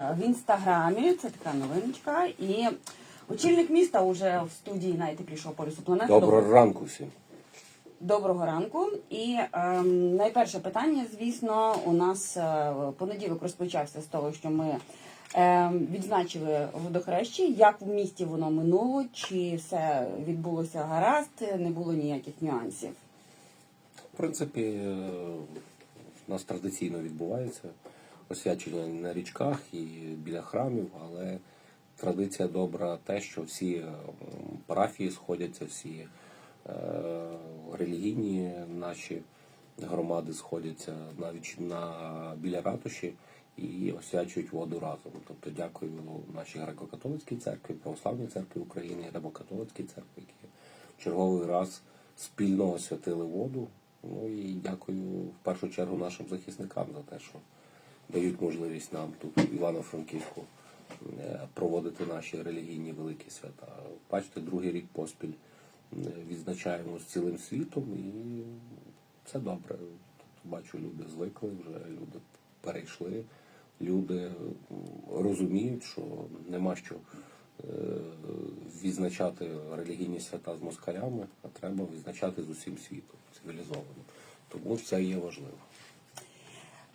в інстаграмі. Це така новиночка. І очільник міста вже в студії навіть прийшов по планети. Доброго ранку всім. Доброго ранку. І ем, найперше питання, звісно, у нас е, понеділок розпочався з того, що ми ем, відзначили водохрещі. Як в місті воно минуло, чи все відбулося гаразд, не було ніяких нюансів. В принципі, е, у нас традиційно відбувається освячення на річках і біля храмів, але традиція добра те, що всі е, парафії сходяться, всі е, релігійні наші громади сходяться навіть на біля ратуші і освячують воду разом. Тобто дякую нашій греко-католицькій церкві, православній церкві України, Римокатолицькій церкві, які черговий раз спільно освятили воду. Ну і дякую в першу чергу нашим захисникам за те, що дають можливість нам тут Івано-Франківську е, проводити наші релігійні великі свята. Бачите, другий рік поспіль е, відзначаємо з цілим світом, і це добре. Тобто, бачу, люди звикли вже, люди перейшли, люди розуміють, що нема що е, відзначати релігійні свята з москалями, а треба відзначати з усім світом цивілізовано. Тому це є важливо.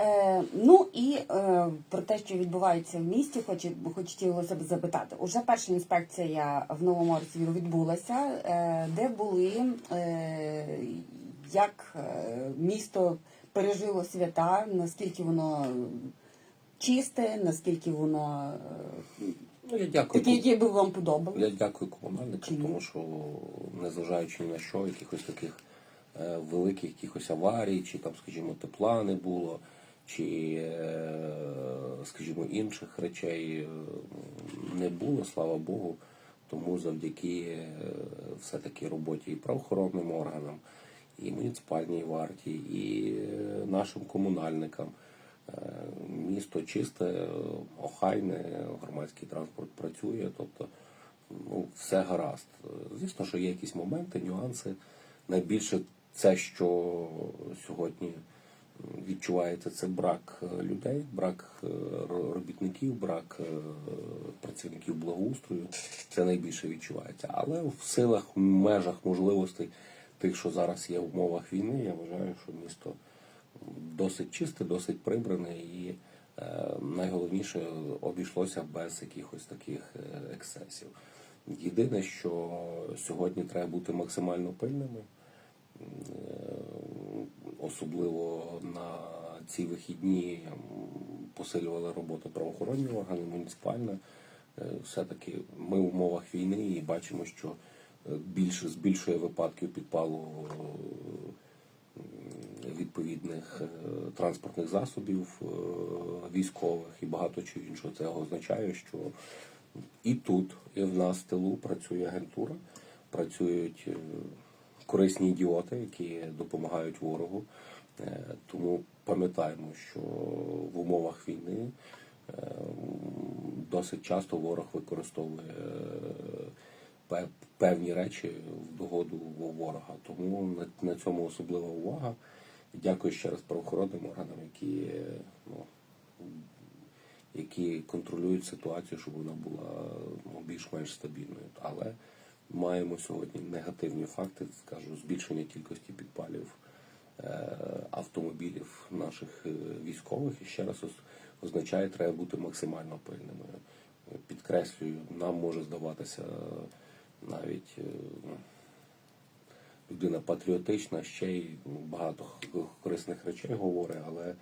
Е, ну і е, про те, що відбувається в місті, хочу, хотілося б запитати. Уже перша інспекція в Новому Арсвіру відбулася, е, де були, е, як е, місто пережило свята, наскільки воно чисте, наскільки воно Ну, я дякую. таке, яке би вам подобалося. Я дякую комунальникам, тому що незважаючи на що, якихось таких е, великих якихось аварій, чи там, скажімо, тепла не було, чи, е, скажімо, інших речей е, не було, слава Богу. Тому завдяки е, все-таки роботі і правоохоронним органам, і муніципальній варті, і нашим комунальникам. Місто чисте, охайне, громадський транспорт працює, тобто ну, все гаразд. Звісно, що є якісь моменти, нюанси. Найбільше це, що сьогодні відчувається, це брак е, людей, брак е, робітників, брак е, працівників благоустрою. Це найбільше відчувається. Але в силах, в межах можливостей тих, що зараз є в умовах війни, я вважаю, що місто досить чисте, досить прибране і найголовніше обійшлося без якихось таких е, ексцесів. Єдине, що сьогодні треба бути максимально пильними, особливо на ці вихідні посилювали роботу правоохоронні органи, муніципальна. Е, Все-таки ми в умовах війни і бачимо, що е, більше збільшує випадків підпалу е, відповідних транспортних засобів військових і багато чого іншого. Це означає, що і тут, і в нас тилу працює агентура, працюють корисні ідіоти, які допомагають ворогу. Е, Тому пам'ятаємо, що в умовах війни е, досить часто ворог використовує е, певні речі в догоду ворога. Тому на, цьому особлива увага. Дякую ще раз правоохоронним органам, які, ну, які контролюють ситуацію, щоб вона була ну, більш-менш стабільною. Але маємо сьогодні негативні факти, скажу, збільшення кількості підпалів е, автомобілів наших е, військових. І ще раз означає, треба бути максимально пильними. Підкреслюю, нам може здаватися навіть. е, людина патріотична, ще й багато корисних речей говорить, але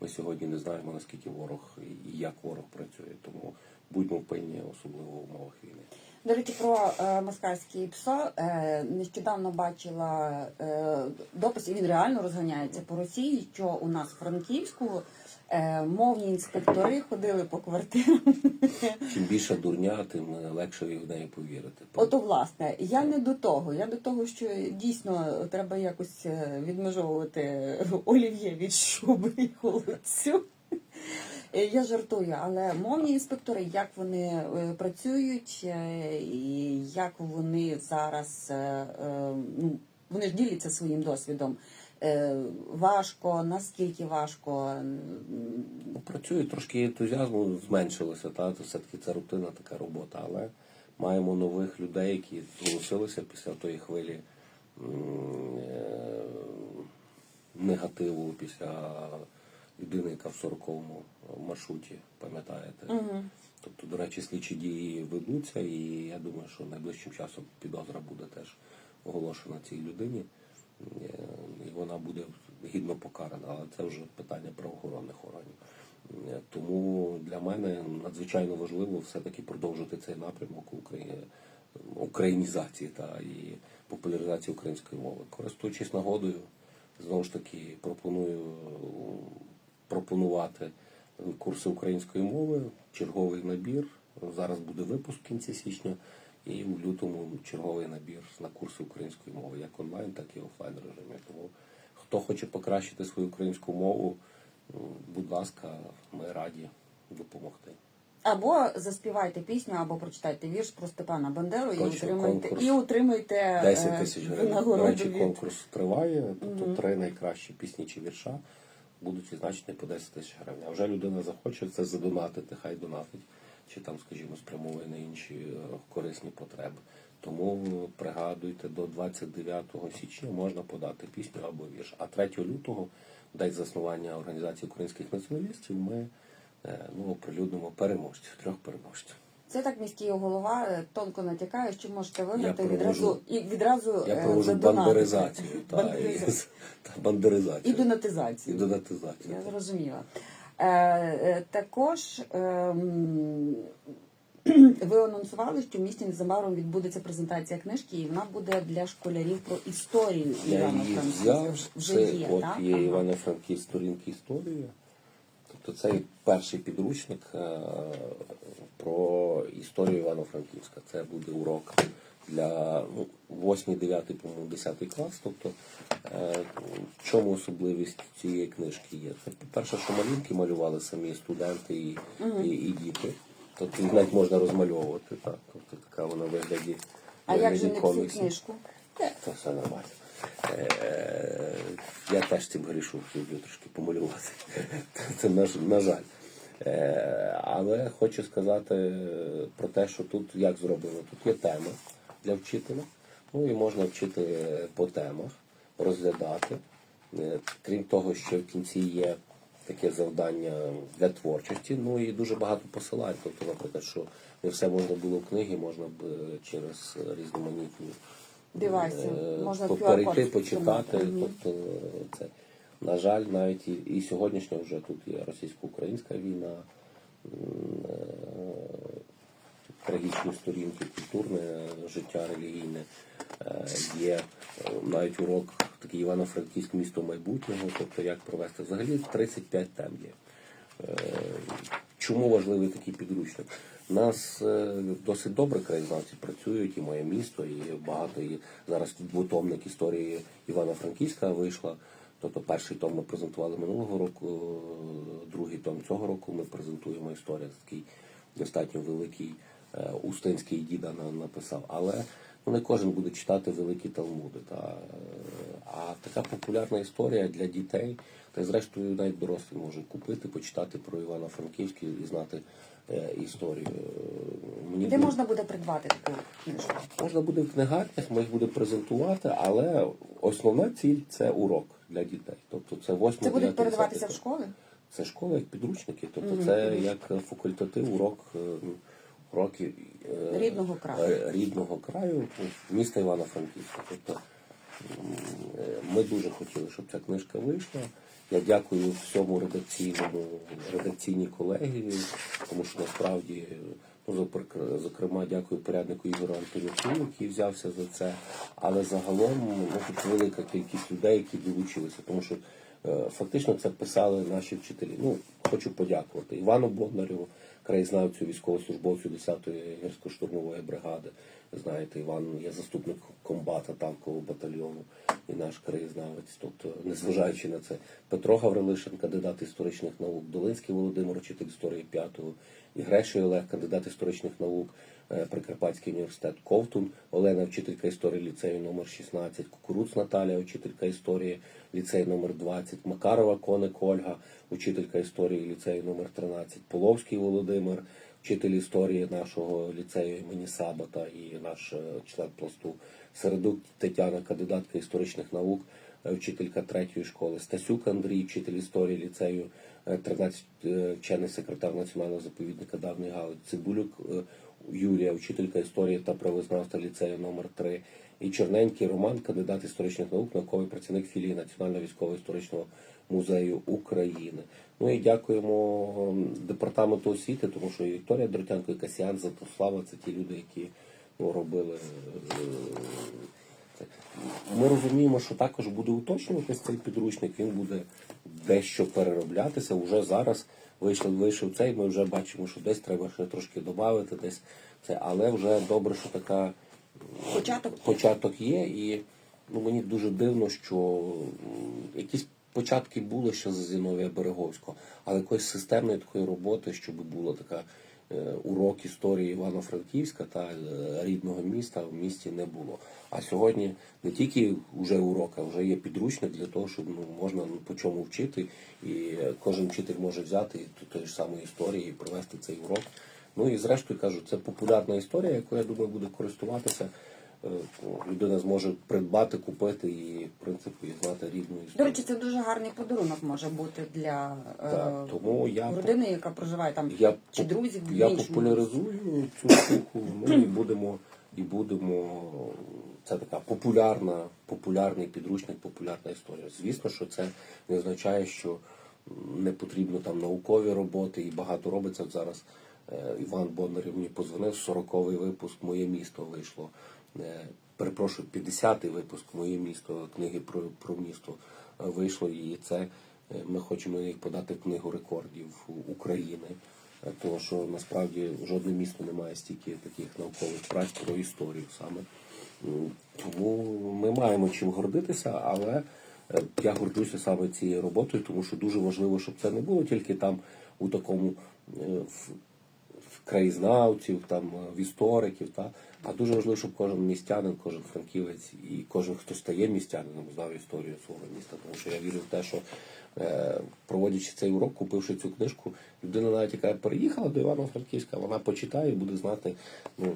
ми сьогодні не знаємо, наскільки ворог і як ворог працює. Тому будьмо пильні, особливо в умовах війни. До речі, про е, москальський ПСО е, нещодавно бачила е, допис, і він реально розганяється по Росії, що у нас в Франківську е, мовні інспектори ходили по квартирам. Чим більше дурня, тим легше в неї повірити. Ото власне, я не до того. Я до того, що дійсно треба якось е, відмежовувати олів'є від шуби і холодцю. Е, Я жартую, але мовні інспектори, як вони е, працюють, е, і як вони зараз ну, вони ж діляться своїм досвідом. Важко, наскільки важко? Ну, Працює трошки ентузіазму зменшилося, та це все-таки це рутина, така робота. Але маємо нових людей, які зголосилися після тої хвилі негативу після людини, яка в 40-му маршруті, пам'ятаєте. Тобто, до речі, слідчі дії ведуться, і я думаю, що найближчим часом підозра буде теж оголошена цій людині. Е, І вона буде гідно покарана, але це вже питання правоохоронних органів. Е, Тому для мене надзвичайно важливо все-таки продовжити цей напрямок Украї- українізації та і популяризації української мови. Користуючись нагодою, знову ж таки пропоную е, пропонувати курси української мови, черговий набір. Зараз буде випуск в кінці січня, і в лютому черговий набір на курси української мови, як онлайн, так і офлайн режимі. Тому хто хоче покращити свою українську мову, будь ласка, ми раді допомогти. Або заспівайте пісню, або прочитайте вірш про Степана Бандеру і отримайте, і отримайте 10 е, тисяч гривень. До речі, конкурс триває. Тобто три найкращі пісні чи вірша будуть відзначені по 10 тисяч гривень. А вже людина захоче це задонатити, хай донатить, чи там, скажімо, спрямовує на інші е, корисні потреби. Тому пригадуйте, до 29 січня можна подати пісню або вірш. А 3 лютого, день заснування організації українських націоналістів, ми е, ну, оприлюднимо переможців, трьох переможців. Це так міський голова е, тонко натякає, що можете виграти відразу і відразу Я е, провожу бандеризацію та, і, та бандеризацію. І донатизацію. І донатизацію. Я зрозуміла. Е, е, також ем, ви анонсували, що в місті незабаром відбудеться презентація книжки, і вона буде для школярів про історію Я її Івано-Франківська. Вже це є, от є Ага. Івано-Франківськ сторінки історії. Тобто це перший підручник е, про історію Івано-Франківська. Це буде урок для ну, 8, 9, по-моєму, 10 клас. Тобто, е, в чому особливість цієї книжки є? Це, по-перше, що малюнки малювали самі студенти і, і, і діти. Тобто їх навіть можна розмальовувати. Так. Тобто така вона вигляді. А як же не всю книжку? Та все нормально. Е, Я теж цим грішу, люблю трошки помалювати. Це на, жаль. Е, Але хочу сказати про те, що тут як зроблено. Тут є тема для вчителя. Ну і можна вчити по темах, розглядати. Е, Крім того, що в кінці є таке завдання для творчості, ну і дуже багато посилань. Тобто, наприклад, що не все можна було в книгі, можна б е, через різноманітні Девайси. е, Можна перейти, почитати. Мгм. Тобто це на жаль, навіть і, і сьогоднішня вже тут є російсько-українська війна, е, трагічні сторінки, культурне життя релігійне. Е, Є навіть урок такий Івано-Франківськ місто майбутнього, тобто як провести взагалі 35 тем є. Чому важливий такий підручник? Нас е, досить добре краєзнавці працюють, і моє місто, і багато і зараз двотомник історії Івано-Франківська вийшла. Тобто перший том ми презентували минулого року, е, другий том цього року ми презентуємо історія. Такий достатньо великий е, Устинський діда написав. Але ну, не кожен буде читати великі талмуди. Та, а така популярна історія для дітей, та й зрештою навіть дорослі можуть купити, почитати про Івано-Франківський і знати е, історію. Е, Мені Де можна буде придбати таку книжку? Можна буде в книгарнях, ми їх будемо презентувати, але основна ціль це урок для дітей. Тобто це 8 Це будуть передаватися в школи? Це школа як підручники, тобто це як факультатив, урок, е, уроки е, Рідного краю. рідного краю міста Івано-Франківська. Тобто ми дуже хотіли, щоб ця книжка вийшла. Я дякую всьому редакційному редакційній колегії, тому що насправді, ну зокр- зокрема, дякую поряднику Ігору Антонюку, який взявся за це. Але загалом ну, тут велика кількість людей, які долучилися, тому що е, фактично це писали наші вчителі. Ну, хочу подякувати Івану Бондареву, краєзнавцю, військовослужбовцю 10-ї гірсько-штурмової бригади. Знаєте, Іван є заступник комбата танкового батальйону і наш краєзнавець. Тобто, незважаючи на це, Петро Гаврилишин, кандидат історичних наук, Долинський Володимир, вчитель історії 5-го і Греший Олег, кандидат історичних наук, е, Прикарпатський університет, Ковтун Олена, вчителька історії ліцею номер 16, Кукуруц Наталія, учителька історії ліцею номер 20, Макарова Коник Ольга, учителька історії ліцею номер 13, Половський Володимир, вчитель історії нашого ліцею імені Сабата і наш е, член пласту, Середук Тетяна, кандидатка історичних наук, е, вчителька третьої школи, Стасюк Андрій, вчитель історії ліцею е, 13, е, вчений секретар національного заповідника Давній Галич, Цибулюк Юлія, вчителька історії та правознавства ліцею номер 3 і Чорненький Роман, кандидат історичних наук, науковий працівник філії Національного військово-історичного музею України. Ну і дякуємо департаменту освіти, тому що і Вікторія Дротянко, і Касіан Затослава це ті люди, які ну, робили. е. Ми розуміємо, що також буде уточнюватися цей підручник, він буде дещо перероблятися. Уже зараз вийшов, вийшов цей, ми вже бачимо, що десь треба ще трошки додати, десь це, але вже добре, що така Початок початок є, і ну, мені дуже дивно, що якісь початки були ще за Зіновія Береговського, але якоїсь системної такої роботи, щоб була така е, урок історії Івано-Франківська та е, рідного міста в місті не було. А сьогодні не тільки вже урок, а вже є підручник для того, щоб ну, можна ну, по чому вчити, і е, кожен вчитель може взяти тої ж самої історії і провести цей урок. Ну і зрештою кажу, це популярна історія, яку я думаю буде користуватися. Е, ну, Людина зможе придбати, купити і, в принципі, знати рідну історію. До речі, це дуже гарний подарунок може бути для е, Так, тому я родини, яка проживає там я, чи друзів я іншому популяризую цю штуку. Ну і будемо, і будемо. Це така популярна, популярний підручник, популярна історія. Звісно, що це не означає, що не потрібно там наукові роботи і багато робиться зараз. е, Іван Бондарів мені позвонив, 40-й випуск Моє місто вийшло. Е, Перепрошую, 50-й випуск Моє місто книги про, про місто е, вийшло, і це е, ми хочемо їх подати в книгу рекордів України. Тому що насправді жодне місто не має стільки таких наукових праць про історію саме. Тому ми маємо чим гордитися, але я горджуся саме цією роботою, тому що дуже важливо, щоб це не було тільки там у такому в краєзнавців, там е, в істориків, та а дуже важливо, щоб кожен містянин, кожен франківець і кожен, хто стає містянином, знав історію свого міста. Тому що я вірю в те, що е, проводячи цей урок, купивши цю книжку, людина навіть яка переїхала до Івано-Франківська, вона почитає і буде знати ну,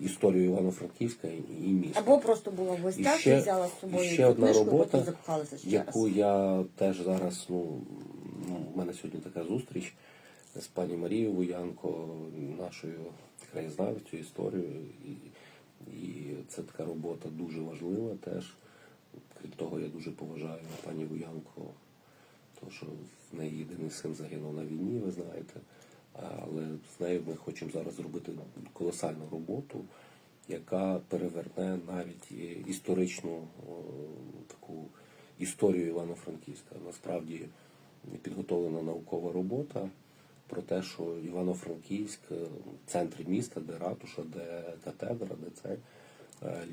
історію Івано-Франківська і, і міста. або просто була в гостях і, ще, взяла з собою і ще одна книжку, робота, яку раз. я теж зараз, ну, у мене сьогодні така зустріч з пані Марією Воянко, нашою краєзнавицею, історією. І, і це така робота дуже важлива теж. Крім того, я дуже поважаю пані Воянко, тому що в неї єдиний син загинув на війні, ви знаєте. Але з нею ми хочемо зараз зробити колосальну роботу, яка переверне навіть історичну таку історію Івано-Франківська. Насправді підготовлена наукова робота про те, що Івано-Франківськ, е, в центрі міста, де ратуша, де катедра, де це е,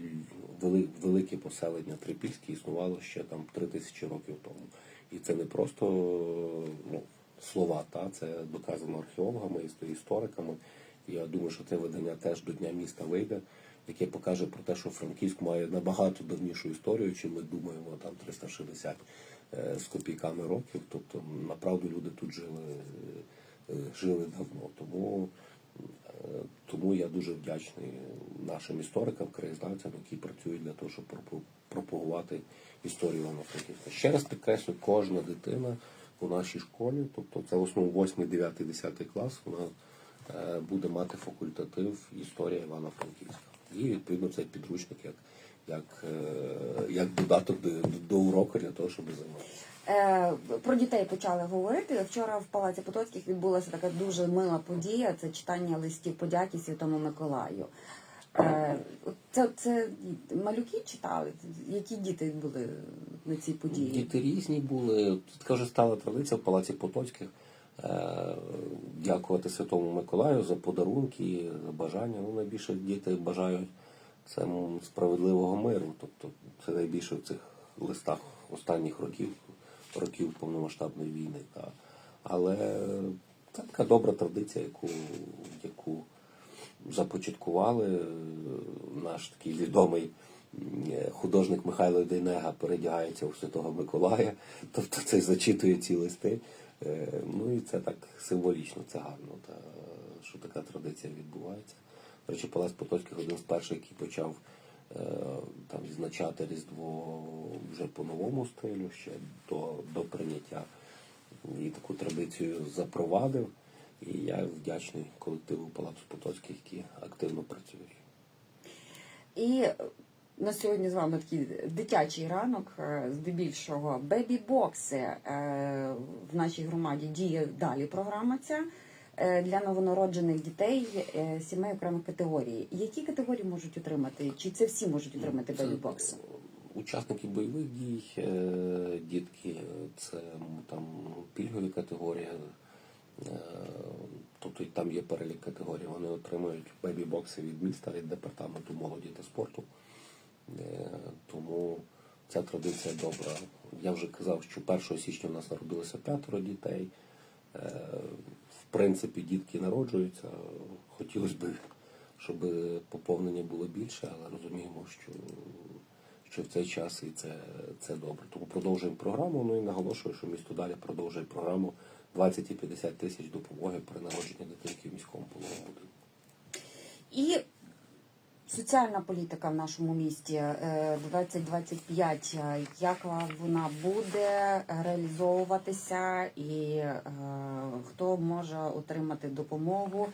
велике поселення Трипільське існувало ще там три тисячі років тому. І це не просто ну, слова, та це доказано археологами, іс- істориками. Я думаю, що це видання теж до Дня міста вийде, яке покаже про те, що Франківськ має набагато давнішу історію, чим ми думаємо, там 360 е, з копійками років. Тобто, направду люди тут жили, жили давно. Тому Е, Тому я дуже вдячний нашим історикам, краєзнавцям, які працюють для того, щоб пропагувати історію Івано-Франківська. Ще раз підкреслю, кожна дитина у нашій школі, тобто це в основному 8, 9, 10 клас, вона е, буде мати факультатив історія Івано-Франківська. І відповідно цей підручник як, як, е, як додаток до, до уроку для того, щоб займатися. Е, Про дітей почали говорити. Вчора в Палаці Потоцьких відбулася така дуже мила подія. Це читання листів подяки Святому Миколаю. Е, Це, це малюки читали? Які діти були на цій події? Діти різні були. Така вже стала традиція в Палаці Потоцьких. е, Дякувати Святому Миколаю за подарунки, за бажання. Ну, найбільше діти бажають це справедливого миру. Тобто це найбільше в цих листах останніх років, років повномасштабної війни. Та. Але така добра традиція, яку, яку започаткували. Е, Наш такий відомий е, художник Михайло Дейнега передягається у Святого Миколая, тобто це зачитує ці листи. Е, Ну і це так символічно, це гарно, та, що така традиція відбувається. До речі, Палас Потоцький один з перших, який почав там відзначати Різдво вже по новому стилю, ще до, до прийняття і таку традицію запровадив. І я вдячний колективу Палацу Потоцьких, які активно працюють. І на сьогодні з вами такий дитячий ранок, е, здебільшого бебі-бокси е, в нашій громаді діє далі програма ця е, для новонароджених дітей е, сімей окремих категорій. Які категорії можуть отримати? Чи це всі можуть отримати Це бебі-бокси? Учасники бойових дій, е, дітки, е, це там пільгові категорії, е, тобто там є перелік категорій. Вони отримують бебі-бокси від міста, від департаменту молоді та спорту. Е, Тому ця традиція добра. Я вже казав, що 1 січня в нас народилося п'ятеро дітей. Принципі, дітки народжуються. Хотілося б, щоб поповнення було більше, але розуміємо, що, що в цей час і це, це добре. Тому продовжуємо програму. Ну і наголошую, що місто далі продовжує програму 20 і 50 тисяч допомоги при народженні дитинки в міському пологовому будинку. І соціальна політика в нашому місті е, 2025, е, як вона буде реалізовуватися і е, хто може отримати допомогу?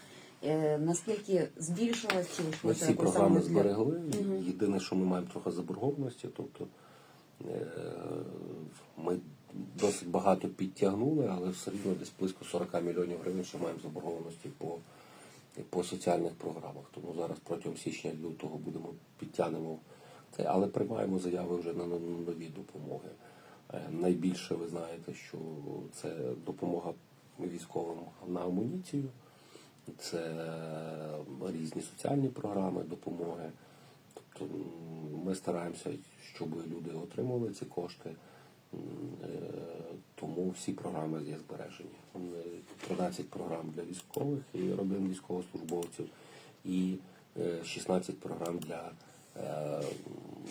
Е, Наскільки збільшилась чи всі програми зберегли. Єдине, що ми маємо трохи заборгованості, тобто е, ми досить багато підтягнули, але все рівно десь близько 40 мільйонів гривень, що маємо заборгованості по, по соціальних програмах. Тому зараз протягом січня лютого будемо підтягнемо це, але приймаємо заяви вже на нові допомоги. Е, Найбільше ви знаєте, що це допомога військовим на амуніцію. Це різні соціальні програми допомоги. Тобто ми стараємося, щоб люди отримували ці кошти. Е, Тому всі програми є збережені. М, 13 програм для військових і родин військовослужбовців, і е, 16 програм для е,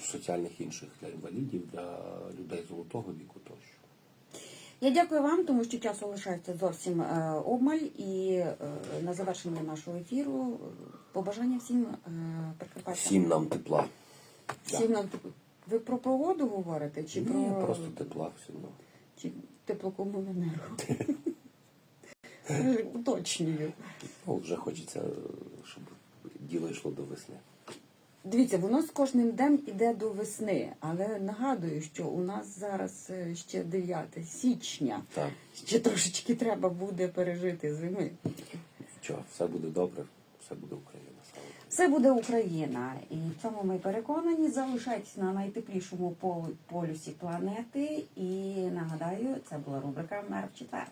соціальних інших, для інвалідів, для людей золотого віку тощо. Я дякую вам, тому що часу лишається зовсім е, обмаль. І е, на завершення нашого ефіру е, побажання всім е, Всім нам тепла. Всім нам теп- ви про погоду говорите чи Ні, про просто тепла всім нам. чи теплокомуненерго? Уточнюю. Ну, вже хочеться, щоб діло йшло до весни. Дивіться, воно з кожним днем іде до весни, але нагадую, що у нас зараз е, ще 9 січня. Так, Ще трошечки треба буде пережити зими. що, все буде добре, все буде Україна. Все буде Україна, і в цьому ми переконані. Залишайтесь на найтеплішому полюсі планети. І нагадаю, це була рубрика Мер в четвер.